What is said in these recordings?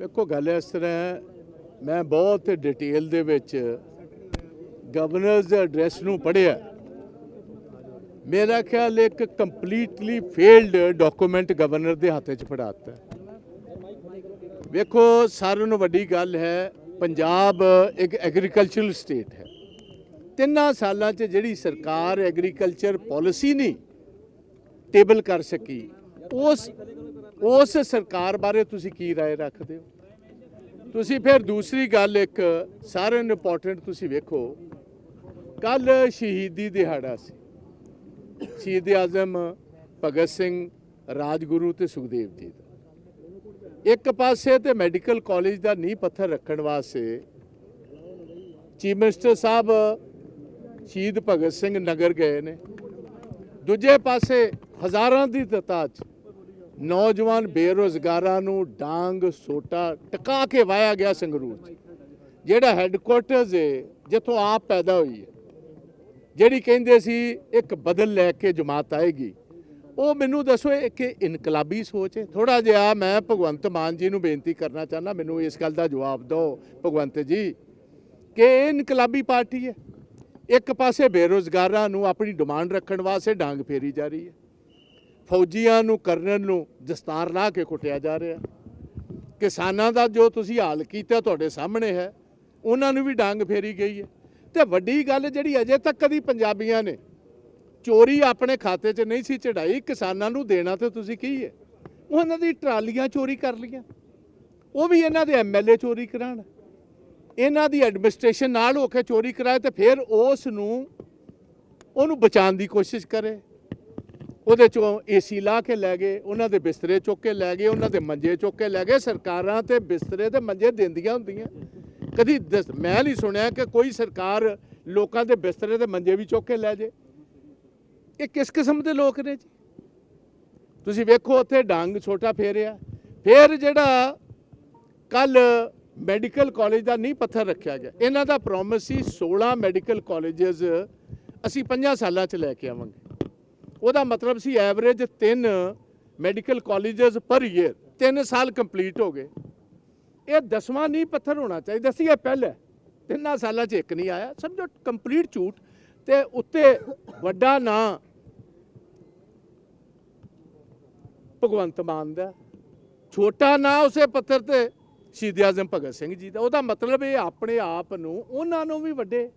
ਵੇਖੋ ਗੱਲ ਇਸ ਤਰ੍ਹਾਂ ਮੈਂ ਬਹੁਤ ਡਿਟੇਲ ਦੇ ਵਿੱਚ ਗਵਰਨਰਸ ਦੇ ਐਡਰੈਸ ਨੂੰ ਪੜ੍ਹਿਆ। ਮੇਰਾ ਖਿਆਲ ਇੱਕ ਕੰਪਲੀਟਲੀ ਫੇਲਡ ਡਾਕੂਮੈਂਟ ਗਵਰਨਰ ਦੇ ਹੱਥ 'ਚ ਫੜਾਤਾ ਵੇਖੋ, ਸਾਰਿਆਂ ਨੂੰ ਵੱਡੀ ਗੱਲ ਹੈ, ਪੰਜਾਬ ਇੱਕ ਐਗਰੀਕਲਚਰਲ ਸਟੇਟ ਹੈ। ਤਿੰਨਾਂ ਸਾਲਾਂ 'ਚ ਜਿਹੜੀ ਸਰਕਾਰ ਐਗਰੀਕਲਚਰ ਪਾਲਿਸੀ ਨਹੀਂ ਟੇਬਲ ਕਰ ਸਕੀ, ਉਸ ਉਸ ਸਰਕਾਰ ਬਾਰੇ ਤੁਸੀਂ ਕੀ رائے ਰੱਖਦੇ ਹੋ ਤੁਸੀਂ ਫਿਰ ਦੂਸਰੀ ਗੱਲ ਇੱਕ ਸਾਰਿਆਂ ਨੂੰ ਇੰਪੋਰਟੈਂਟ ਤੁਸੀਂ ਵੇਖੋ ਕੱਲ ਸ਼ਹੀਦੀ ਦਿਹਾੜਾ ਸੀ ਸ਼ਹੀਦ ਆਜ਼ਮ ਭਗਤ ਸਿੰਘ ਰਾਜਗੁਰੂ ਤੇ ਸੁਖਦੇਵ ਜੀ ਦਾ ਇੱਕ ਪਾਸੇ ਤੇ ਮੈਡੀਕਲ ਕਾਲਜ ਦਾ ਨੀਂਹ ਪੱਥਰ ਰੱਖਣ ਵਾਸਤੇ ਚੀਫ ਮਿਨਿਸਟਰ ਸਾਹਿਬ ਸ਼ਹੀਦ ਭਗਤ ਸਿੰਘ ਨਗਰ ਗਏ ਨੇ ਦੂਜੇ ਪਾਸੇ ਹਜ਼ਾਰਾਂ ਦੀ ਤਾਦਾਦ 'ਚ ਨੌਜਵਾਨ ਬੇਰੋਜ਼ਗਾਰਾਂ ਨੂੰ ਡਾਂਗ, ਸੋਟਾ ਟਿਕਾ ਕੇ ਵਾਇਆ ਗਿਆ ਸੰਗਰੂਰ 'ਚ। ਜਿਹੜਾ ਹੈੱਡਕੁਆਰਟਰਸ ਹੈ ਜਿੱਥੋਂ ਆਪ ਪੈਦਾ ਹੋਈ ਹੈ ਜਿਹੜੀ ਕਹਿੰਦੇ ਸੀ, ਇੱਕ ਬਦਲ ਲੈ ਕੇ ਜਮਾਤ ਆਏਗੀ। ਉਹ ਮੈਨੂੰ ਦੱਸੋ, ਇਹ ਇਨਕਲਾਬੀ ਸੋਚ ਹੈ ਥੋੜਾ ਜਿਹਾ ਮੈਂ ਭਗਵੰਤ ਮਾਨ ਜੀ ਨੂੰ ਬੇਨਤੀ ਕਰਨਾ ਚਾਹੁੰਦਾ, ਮੈਨੂੰ ਇਸ ਗੱਲ ਦਾ ਜਵਾਬ ਦਿਓ, ਭਗਵੰਤ ਜੀ, ਕਿ ਇਹ ਇਨਕਲਾਬੀ ਪਾਰਟੀ ਹੈ ਇੱਕ ਪਾਸੇ ਬੇਰੋਜ਼ਗਾਰਾਂ ਨੂੰ ਆਪਣੀ ਡਿਮਾਂਡ ਰੱਖਣ ਵਾਸਤੇ ਡਾਂਗ ਫੇਰੀ ਜਾ ਰਹੀ ਹੈ ਫੌਜੀਆਂ ਨੂੰ ਕਰਨਲ ਨੂੰ ਦਸਤਾਰ ਲਾ ਕੇ ਕੁੱਟਿਆ ਜਾ ਰਿਹਾ। ਕਿਸਾਨਾਂ ਦਾ ਜੋ ਤੁਸੀਂ ਹਾਲ ਕੀਤਾ ਤੁਹਾਡੇ ਸਾਹਮਣੇ ਹੈ, ਉਹਨਾਂ ਨੂੰ ਵੀ ਡਾਂਗ ਫੇਰੀ ਗਈ ਹੈ। ਤੇ ਵੱਡੀ ਗੱਲ ਜਿਹੜੀ ਅਜੇ ਤੱਕ ਕਦੀ ਪੰਜਾਬੀਆਂ ਨੇ, ਚੋਰੀ ਆਪਣੇ ਖਾਤੇ 'ਚ ਨਹੀਂ ਸੀ ਚੜਾਈ ਕਿਸਾਨਾਂ ਨੂੰ ਦੇਣਾ ਤੇ ਤੁਸੀਂ ਕੀ ਹੈ? ਉਹਨਾਂ ਦੀ ਟਰਾਲੀਆਂ ਚੋਰੀ ਕਰ ਲੀਆਂ ਉਹ ਵੀ ਇਹਨਾਂ ਦੇ ਐਮਐਲਏ ਚੋਰੀ ਕਰਾਣ ਇਹਨਾਂ ਦੀ ਐਡਮਿਨਿਸਟ੍ਰੇਸ਼ਨ ਨਾਲ ਹੋ ਕੇ ਚੋਰੀ ਕਰਾਏ ਤੇ ਫਿਰ ਉਸ ਨੂੰ, ਉਹਨੂੰ ਬਚਾਉਣ ਦੀ ਕੋਸ਼ਿਸ਼ ਕਰੇ। ਉਹਦੇ ਚੋਂ ਏਸੀ ਲਾ ਕੇ ਲੈ ਗਏ, ਉਹਨਾਂ ਦੇ ਬਿਸਤਰੇ ਚੁੱਕ ਕੇ ਲੈ ਗਏ, ਉਹਨਾਂ ਦੇ ਮੰਜੇ ਚੁੱਕ ਕੇ ਲੈ ਗਏ, ਸਰਕਾਰਾਂ ਤੇ ਬਿਸਤਰੇ ਤੇ ਮੰਜੇ ਦਿੰਦੀਆਂ ਹੁੰਦੀਆਂ। ਕਦੀ ਦਸ- ਮੈਂ ਨਹੀਂ ਸੁਣਿਆ ਕਿ ਕੋਈ ਸਰਕਾਰ ਲੋਕਾਂ ਦੇ ਬਿਸਤਰੇ ਤੇ ਮੰਜੇ ਵੀ ਚੁੱਕ ਕੇ ਲੈ ਜੇ। ਇਹ ਕਿਸ ਕਿਸਮ ਦੇ ਲੋਕ ਨੇ ਜੀ? ਤੁਸੀਂ ਵੇਖੋ, ਉੱਥੇ ਡਾਂਗ ਛੋਟਾ ਫੇਰਿਆ। ਫਿਰ ਜਿਹੜਾ ਕੱਲ ਮੈਡੀਕਲ ਕਾਲਜ ਦਾ ਨਹੀਂ ਪੱਥਰ ਰੱਖਿਆ ਗਿਆ। ਇਹਨਾਂ ਦਾ ਪ੍ਰੋਮਿਸ ਸੀ 16 ਮੈਡੀਕਲ ਕਾਲਜਸ ਅਸੀਂ 5 ਸਾਲਾਂ 'ਚ ਲੈ ਕੇ ਆਵਾਂਗੇ। ਉਹਦਾ ਮਤਲਬ ਸੀ average 3 medical colleges per year 3 ਸਾਲ ਕੰਪਲੀਟ ਹੋ ਗਏ। ਇਹ ਦਸਵਾਂ ਨਹੀਂ ਪੱਥਰ ਹੋਣਾ ਚਾਹੀਦਾ ਸੀ, ਇਹ ਪਹਿਲਾਂ ਤਿੰਨਾਂ ਸਾਲਾਂ 'ਚ ਇੱਕ ਨਹੀਂ ਆਇਆ। ਸਮਝੋ ਕੰਪਲੀਟ ਝੂਠ। ਤੇ ਉੱਤੇ ਵੱਡਾ ਨਾਂ ਭਗਵੰਤ ਮਾਨ ਦਾ। ਛੋਟਾ ਨਾਂ ਉਸੇ ਪੱਥਰ ਤੇ ਸ਼ਹੀਦ ਆਜ਼ਮ ਭਗਤ ਸਿੰਘ ਜੀ ਦਾ। ਉਹਦਾ ਮਤਲਬ ਇਹ ਆਪਣੇ ਆਪ ਨੂੰ, ਉਹਨਾਂ ਨੂੰ ਵੀ ਵੱਡੇ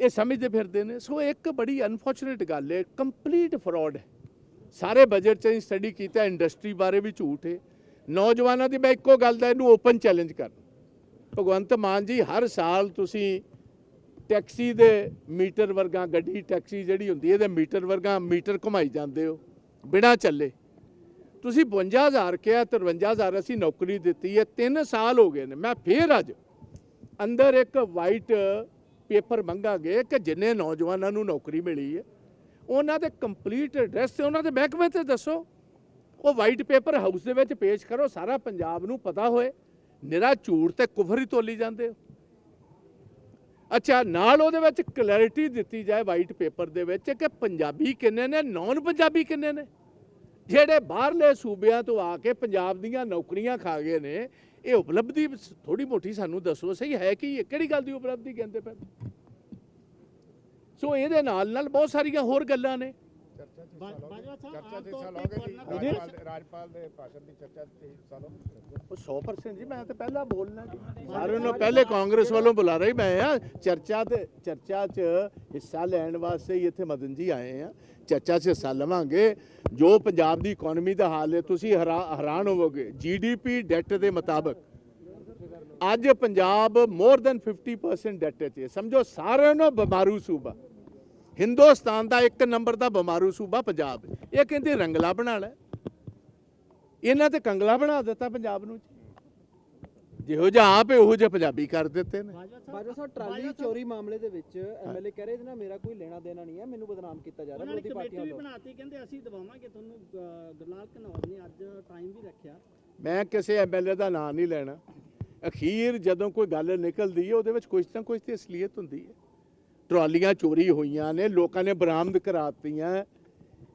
ਇਹ ਸਮਝਦੇ ਫਿਰਦੇ ਨੇ। ਸੋ ਇੱਕ ਬੜੀ ਅਨਫੋਰਚੂਨੇਟ ਗੱਲ ਹੈ ਕੰਪਲੀਟ ਫਰਾਡ ਹੈ। ਸਾਰੇ ਬਜਟ 'ਚ ਅਸੀਂ ਸਟੱਡੀ ਕੀਤਾ ਇੰਡਸਟਰੀ ਬਾਰੇ ਵੀ ਝੂਠ ਹੈ। ਨੌਜਵਾਨਾਂ ਦੀ ਮੈਂ ਇੱਕੋ ਗੱਲ ਦਾ ਇਹਨੂੰ ਓਪਨ ਚੈਲੰਜ ਕਰ ਭਗਵੰਤ ਮਾਨ ਜੀ, ਹਰ ਸਾਲ ਤੁਸੀਂ ਟੈਕਸੀ ਦੇ ਮੀਟਰ ਵਰਗਾ, ਗੱਡੀ ਟੈਕਸੀ ਜਿਹੜੀ ਹੁੰਦੀ ਹੈ, ਇਹਦੇ ਮੀਟਰ ਵਰਗਾ ਮੀਟਰ ਘੁਮਾਈ ਜਾਂਦੇ ਹੋ, ਬਿਨਾ ਚੱਲੇ। ਤੁਸੀਂ 52000 ਕਿਹਾ 53000 ਅਸੀਂ ਨੌਕਰੀ ਦਿੱਤੀ ਹੈ 3 ਸਾਲ ਹੋ ਗਏ ਨੇ। ਮੈਂ ਫੇਰ ਅੱਜ ਅੰਦਰ ਇੱਕ ਵਾਈਟ ਪੇਪਰ ਮੰਗਾਂਗੇ ਕਿ ਜਿੰਨੇ ਨੌਜਵਾਨਾਂ ਨੂੰ ਨੌਕਰੀ ਮਿਲੀ ਹੈ, ਉਹਨਾਂ ਦੇ ਕੰਪਲੀਟ ਐਡਰੈਸ ਤੇ ਉਹਨਾਂ ਦੇ ਮਹਿਕਮੇ ਤੇ ਦੱਸੋ। ਉਹ ਵਾਈਟ ਪੇਪਰ ਹਾਊਸ ਦੇ ਵਿੱਚ ਪੇਸ਼ ਕਰੋ, ਸਾਰਾ ਪੰਜਾਬ ਨੂੰ ਪਤਾ ਹੋਏ। ਨਿਰਾ ਝੂਠ ਤੇ ਕੁਫਰ ਹੀ ਤੋਲੀ ਜਾਂਦੇ ਹੋ। ਅੱਛਾ, ਨਾਲ ਉਹਦੇ ਵਿੱਚ ਕਲੈਰਿਟੀ ਦਿੱਤੀ ਜਾਏ ਵਾਈਟ ਪੇਪਰ ਦੇ ਵਿੱਚ ਕਿ ਪੰਜਾਬੀ ਕਿੰਨੇ ਨੇ ਨੌਨ ਪੰਜਾਬੀ ਕਿੰਨੇ ਨੇ? ਜਿਹੜੇ ਬਾਹਰਲੇ ਸੂਬਿਆਂ ਤੋਂ ਆ ਕੇ ਪੰਜਾਬ ਦੀਆਂ ਨੌਕਰੀਆਂ ਖਾ ਗਏ ਨੇ, ਇਹ ਉਪਲਬਧੀ ਥੋੜੀ ਮੋਟੀ ਸਾਨੂੰ ਦੱਸੋ, ਸਹੀ ਹੈ ਕਿ ਇਹ ਕਿਹੜੀ ਗੱਲ ਦੀ ਉਪਲਬਧੀ ਕਹਿੰਦੇ ਪਏ? ਸੋ ਇਹਦੇ ਨਾਲ ਨਾਲ ਬਹੁਤ ਸਾਰੀਆਂ ਹੋਰ ਗੱਲਾਂ ਨੇ। ਬਾਜਵਾ ਸਾਹਿਬ ਤੌਰ ਤੇ ਪੜਨਾ ਰਾਜਪਾਲ ਰਾਜਪਾਲ ਦੇ ਭਾਸ਼ਣ ਦੀ ਚਰਚਾ ਤੇ ਹਿੱਸਾ ਲਓ ਉਹ 100% ਜੀ ਮੈਂ ਤਾਂ ਪਹਿਲਾਂ ਬੋਲਣਾ ਸਾਰਿਆਂ ਨੂੰ ਪਹਿਲੇ ਕਾਂਗਰਸ ਵੱਲੋਂ ਬੁਲਾ ਰਹੀ ਮੈਂ ਆ। ਚਰਚਾ ਤੇ ਚਰਚਾ 'ਚ ਹਿੱਸਾ ਲੈਣ ਵਾਸਤੇ ਹੀ ਇੱਥੇ ਮਦਨ ਜੀ ਆਏ ਆ। ਚਰਚਾ 'ਚ ਹਿੱਸਾ ਲਵਾਂਗੇ। ਜੋ ਪੰਜਾਬ ਦੀ ਇਕਨੋਮੀ ਦਾ ਹਾਲ ਹੈ ਤੁਸੀਂ ਹੈਰਾ- ਹੈਰਾਨ ਹੋਵੋਗੇ। ਜੀਡੀਪੀ ਡੈਟ ਦੇ ਮੁਤਾਬਕ ਅੱਜ ਪੰਜਾਬ ਮੋਰ ਦੈਨ 50% ਡੈਟ 'ਚ ਹੈ। ਸਮਝੋ ਸਾਰਿਆਂ ਨੂੰ ਬਿਮਾਰੂ ਸੂਬਾ। ਹਿੰਦੁਸਤਾਨ ਦਾ ਇੱਕ ਨੰਬਰ ਦਾ ਬਿਮਾਰੂ ਸੂਬਾ ਪੰਜਾਬ। ਇਹ ਕਹਿੰਦੇ ਰੰਗਲਾ ਬਣਾ ਲੈ। ਇਹਨਾਂ ਤੇ ਕੰਗਲਾ ਬਣਾ ਦਿੱਤਾ ਪੰਜਾਬ ਨੂੰ। ਜਿਹੋ ਜਿਹਾ ਆਪ ਹੈ ਉਹੋ ਜਿਹਾ ਪੰਜਾਬੀ ਕਰ ਦਿੱਤੇ ਨੇ। ਬਾਜਵਾ ਸਾਹਿਬ ਟਰਾਲੀ ਚੋਰੀ ਮਾਮਲੇ ਦੇ ਵਿੱਚ ਐਮਐਲਏ ਕਹਿ ਰਹੇ ਇਹਦੇ ਨਾਲ ਮੇਰਾ ਕੋਈ ਲੈਣਾ ਦੇਣਾ ਨਹੀਂ ਹੈ ਮੈਨੂੰ ਬਦਨਾਮ ਕੀਤਾ ਜਾ ਰਿਹਾ ਉਹਨਾਂ ਨੇ ਵਿਰੋਧੀ ਕਮੇਟੀ ਪਾਰਟੀਆਂ ਵੀ ਵੱਲੋਂ ਬਣਾਤੀ ਕਹਿੰਦੇ ਅਸੀਂ ਦਵਾਵਾਂਗੇ ਤੁਹਾਨੂੰ ਗੁਰਲਾਲ ਘਨੌਰ ਨੇ ਅੱਜ ਟਾਈਮ ਵੀ ਰੱਖਿਆ। ਮੈਂ ਕਿਸੇ ਐਮਐਲਏ ਦਾ ਨਾਂ ਨਹੀਂ ਲੈਣਾ। ਅਖੀਰ ਜਦੋਂ ਕੋਈ ਗੱਲ ਨਿਕਲਦੀ ਹੈ ਉਹਦੇ ਵਿੱਚ ਕੁਝ ਨਾ ਕੁਝ ਤੇ ਅਸਲੀਅਤ ਹੁੰਦੀ ਹੈ। ਟਰਾਲੀਆਂ ਚੋਰੀ ਹੋਈਆਂ ਨੇ, ਲੋਕਾਂ ਨੇ ਬਰਾਮਦ ਕਰਾਤੀਆਂ।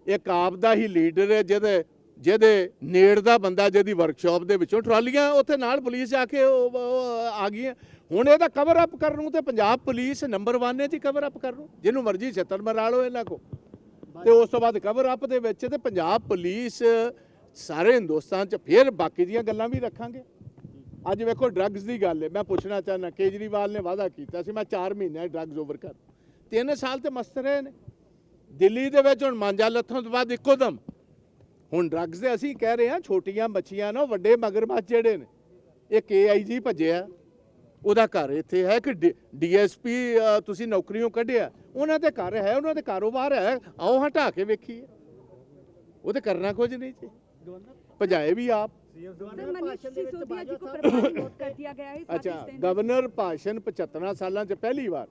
ਇੱਕ ਆਪ ਦਾ ਹੀ ਲੀਡਰ ਹੈ, ਜਿਹਦੇ ਜਿਹਦੇ ਨੇੜ ਦਾ ਬੰਦਾ ਜਿਹਦੀ ਵਰਕਸ਼ਾਪ ਦੇ ਵਿੱਚੋਂ ਟਰਾਲੀਆਂ ਉੱਥੇ ਨਾਲ ਪੁਲਿਸ ਆ ਕੇ ਆ ਗਈਆਂ। ਹੁਣ ਇਹਦਾ ਕਵਰ ਅਪ ਕਰਨ ਨੂੰ ਤੇ ਪੰਜਾਬ ਪੁਲਿਸ ਨੰਬਰ 1 ਹੈ ਜੀ ਕਵਰ ਅਪ ਕਰਨ ਨੂੰ। ਜਿਹਨੂੰ ਮਰਜ਼ੀ ਛੱਤਰ ਮਰਾ ਲਓ ਇਹਨਾਂ ਕੋ ਤੇ ਉਸ ਤੋਂ ਬਾਅਦ ਕਵਰ ਅਪ ਦੇ ਵਿੱਚ ਤੇ ਪੰਜਾਬ ਪੁਲਿਸ ਸਾਰੇ ਹਿੰਦੁਸਤਾਨ ਚ, ਫਿਰ ਬਾਕੀ ਦੀਆਂ ਗੱਲਾਂ ਵੀ ਰੱਖਾਂਗੇ। ਅੱਜ ਵੇਖੋ ਡਰੱਗਸ ਦੀ ਗੱਲ ਹੈ ਮੈਂ ਪੁੱਛਣਾ ਚਾਹਨਾ ਕੇਜਰੀਵਾਲ ਨੇ ਵਾਅਦਾ ਕੀਤਾ ਸੀ, ਮੈਂ 4 ਮਹੀਨੇ ਡਰੱਗਸ ਓਵਰ ਕਰ ਤਿੰਨ ਸਾਲ ਤੇ ਮਸਤ ਰਹੇ ਨੇ। ਦਿੱਲੀ ਦੇ ਵਿੱਚ ਹੁਣ ਮਾਂਜਾ ਲੱਥੋਂ ਤੋਂ ਬਾਅਦ ਇੱਕੋ ਦਮ। ਹੁਣ ਡਰੱਗਸ ਦੇ ਅਸੀਂ ਕਹਿ ਰਹੇ ਹਾਂ, ਛੋਟੀਆਂ ਬੱਚੀਆਂ ਨਾ ਵੱਡੇ ਮਗਰਮੱਛ ਜਿਹੜੇ ਨੇ, ਇਹ ਕੇਆਈਜੀ ਭੱਜਿਆ। ਉਹਦਾ ਘਰ ਇੱਥੇ ਹੈ ਕਿ ਡੀਐਸਪੀ ਤੁਸੀਂ ਨੌਕਰੀਓਂ ਕੱਢਿਆ। ਉਹਨਾਂ ਦੇ ਘਰ ਹੈ, ਉਹਨਾਂ ਦੇ ਕਾਰੋਬਾਰ ਹੈ, ਆਓ ਹਟਾ ਕੇ ਵੇਖੀਏ। ਉਹ ਤੇ ਕਰਨਾ ਕੁਝ ਨਹੀਂ ਜੀ। ਭਜਾਏ ਵੀ ਆਪ। सर मनीष सिसोदिया जी को प्रभारी नियुक्त कर दिया गया है साथ ही ਅੱਛਾ सेना- ਗਵਰਨਰ ਭਾਸ਼ਣ 75 ਸਾਲਾਂ 'ਚ ਪਹਿਲੀ ਵਾਰ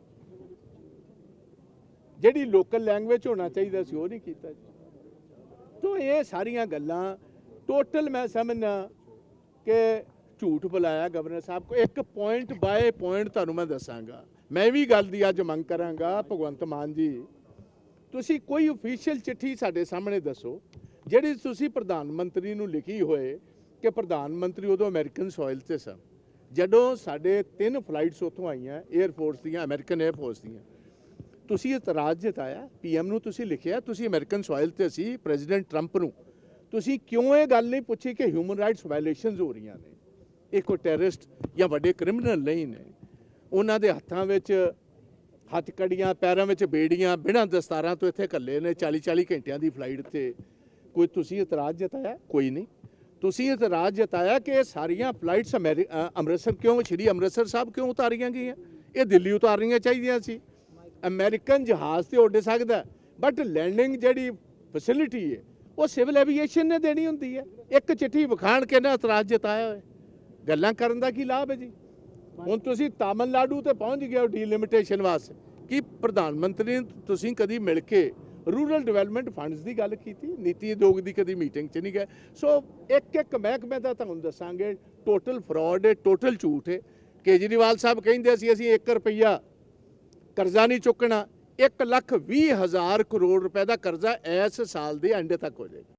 ਜਿਹੜੀ ਲੋਕਲ ਲੈਂਗੁਏਜ ਹੋਣਾ ਚਾਹੀਦਾ ਸੀ ਉਹ ਨਹੀਂ ਕੀਤਾ ਜੀ ਤੋ ਇਹ ਸਾਰੀਆਂ ਗੱਲਾਂ ਟੋਟਲ ਮੈਂ ਸਮਝਣਾ ਕਿ ਝੂਠ ਬੁਲਾਇਆ ਗਵਰਨਰ ਸਾਹਿਬ ਕੋ ਇੱਕ ਪੁਆਇੰਟ ਬਾਏ ਪੁਆਇੰਟ ਤੁਹਾਨੂੰ ਮੈਂ ਦੱਸਾਂਗਾ ਮੈਂ ਵੀ ਗੱਲ ਦੀ ਅੱਜ ਮੰਗ ਕਰਾਂਗਾ ਭਗਵੰਤ ਮਾਨ ਜੀ ਤੁਸੀਂ ਕੋਈ ਅਫੀਸ਼ੀਅਲ ਚਿੱਠੀ ਸਾਡੇ ਸਾਹਮਣੇ ਦੱਸੋ ਜਿਹੜੀ ਤੁਸੀਂ ਪ੍ਰਧਾਨ ਮੰਤਰੀ ਨੂੰ ਲਿਖੀ ਹੋਏ ਕਿ ਪ੍ਰਧਾਨ ਮੰਤਰੀ ਉਦੋਂ ਅਮਰੀਕਨ ਸੋਇਲ ਤੇ ਸਨ। ਜਦੋਂ ਸਾਡੇ ਤਿੰਨ ਫਲਾਈਟਸ ਉੱਥੋਂ ਆਈਆਂ 에ਅਰ ਫੋਰਸ ਦੀਆਂ ਅਮਰੀਕਨ 에ਅਰ ਫੋਰਸ ਦੀਆਂ। ਤੁਸੀਂ ਇਤਰਾਜ਼ ਜਤਾਇਆ ਪੀਐਮ ਨੂੰ ਤੁਸੀਂ ਲਿਖਿਆ, ਤੁਸੀਂ ਅਮਰੀਕਨ ਸੋਇਲ ਤੇ ਸੀ ਪ੍ਰੈਜ਼ੀਡੈਂਟ ਟਰੰਪ ਨੂੰ। ਤੁਸੀਂ ਕਿਉਂ ਇਹ ਗੱਲ ਨਹੀਂ ਪੁੱਛੀ ਕਿ ਹਿਊਮਨ ਰਾਈਟਸ ਵਾਇਲੇਸ਼ਨਸ ਹੋ ਰਹੀਆਂ ਨੇ? ਇਹ ਕੋਈ ਟੈਰਰਿਸਟ ਜਾਂ ਵੱਡੇ ਕ੍ਰਿਮੀਨਲ ਨਹੀਂ ਨੇ। ਉਹਨਾਂ ਦੇ ਹੱਥਾਂ ਵਿੱਚ ਹੱਥ ਕੜੀਆਂ, ਪੈਰਾਂ ਵਿੱਚ ਬੇੜੀਆਂ, ਬਿਨਾਂ ਦਸਤਾਰਾਂ ਤੋਂ ਇੱਥੇ ਇਕੱਲੇ ਨੇ 40 40 ਘੰਟਿਆਂ ਦੀ ਫਲਾਈਟ ਤੇ। ਕੋਈ ਤੁਸੀਂ ਇਤਰਾਜ਼ ਜਤਾਇਆ? ਕੋਈ ਨਹੀਂ। ਤੁਸੀਂ ਇਤਰਾਜ਼ ਜਤਾਇਆ ਕਿ ਇਹ ਸਾਰੀਆਂ ਫਲਾਈਟਸ ਅਮੈਰੀ- ਅੰਮ੍ਰਿਤਸਰ ਕਿਉਂ, ਸ਼੍ਰੀ ਅੰਮ੍ਰਿਤਸਰ ਸਾਹਿਬ ਕਿਉਂ ਉਤਾਰੀਆਂ ਗਈਆਂ? ਇਹ ਦਿੱਲੀ ਉਤਾਰਨੀਆਂ ਚਾਹੀਦੀਆਂ ਸੀ। ਅਮਰੀਕਨ ਜਹਾਜ਼ ਤੇ ਉੱਡ ਸਕਦਾ ਬਟ ਲੈਂਡਿੰਗ ਜਿਹੜੀ ਫੈਸਿਲਿਟੀ ਹੈ, ਉਹ ਸਿਵਲ ਐਵੀਏਸ਼ਨ ਨੇ ਦੇਣੀ ਹੁੰਦੀ ਹੈ। ਇੱਕ ਚਿੱਠੀ ਵਿਖਾਣ ਕੇ ਨਾ ਇਤਰਾਜ਼ ਜਤਾਇਆ ਹੋਇਆ। ਗੱਲਾਂ ਕਰਨ ਦਾ ਕੀ ਲਾਭ ਹੈ ਜੀ? ਹੁਣ ਤੁਸੀਂ ਤਾਮਿਲਨਾਡੂ ਤੇ ਪਹੁੰਚ ਗਏ ਹੋ ਡੀਲਿਮਿਟੇਸ਼ਨ ਵਾਸਤੇ ਕੀ ਪ੍ਰਧਾਨ ਮੰਤਰੀ ਤੁਸੀਂ ਕਦੀ ਮਿਲ ਕੇ ਰੂਰਲ ਡਿਵੈਲਪਮੈਂਟ ਫੰਡਸ ਦੀ ਗੱਲ ਕੀਤੀ, ਨੀਤੀ ਆਯੋਗ ਦੀ ਕਦੀ ਮੀਟਿੰਗ 'ਚ ਨਹੀਂ ਗਏ। ਸੋ ਇੱਕ ਇੱਕ ਮਹਿਕਮੇ ਦਾ ਤੁਹਾਨੂੰ ਦੱਸਾਂਗੇ ਟੋਟਲ ਫਰਾਡ ਹੈ ਟੋਟਲ ਝੂਠ ਹੈ। ਕੇਜਰੀਵਾਲ ਸਾਹਿਬ ਕਹਿੰਦੇ ਸੀ, ਅਸੀਂ 1 ਰੁਪਈਆ ਕਰਜ਼ਾ ਨਹੀਂ ਚੁੱਕਣਾ 1 ਲੱਖ 20 ਹਜ਼ਾਰ ਕਰੋੜ ਰੁਪਏ ਦਾ ਕਰਜ਼ਾ ਇਸ ਸਾਲ ਦੇ ਐਂਡ ਤੱਕ ਹੋ ਜਾਏਗਾ।